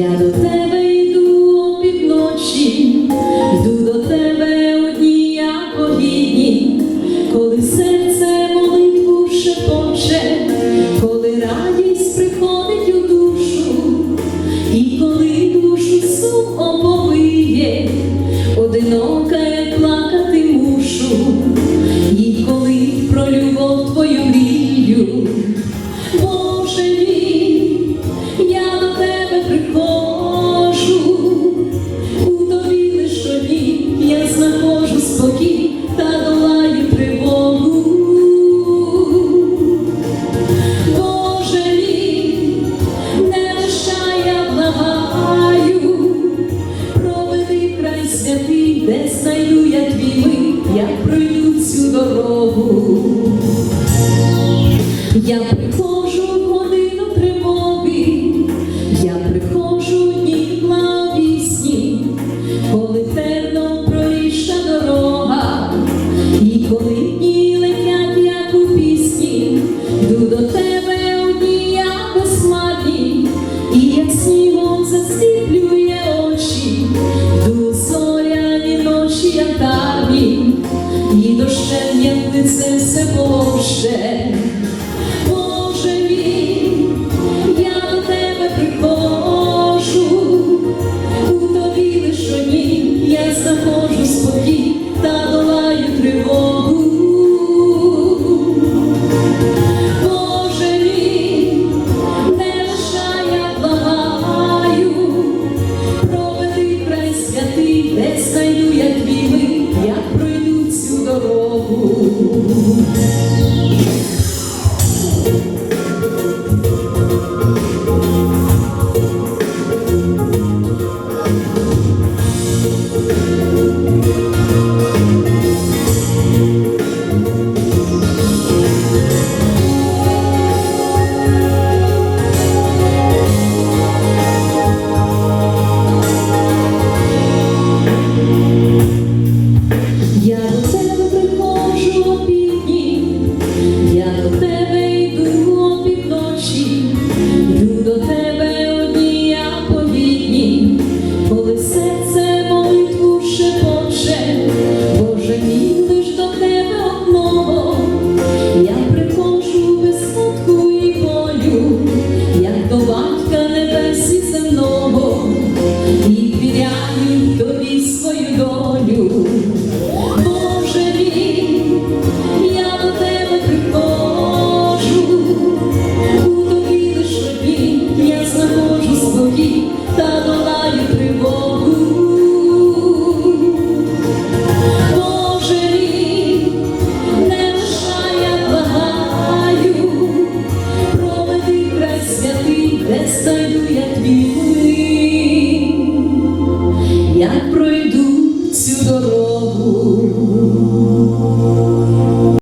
Ya no tengo. дорогу. Я приходжу в годину тривоги, я приходжу дніпла вісні, коли терно проріша дорога, і коли дні летять, як у пісні, йду до тебе одні я безсмарні, і як снігом засиплює очі. Боже, Боже мій, я до тебе приходжу, у тобі лишоні, я заходжу спокій та долаю тривогу. Боже мій, не лише я благаю, проведи край святий, стаю я твій. Пройди.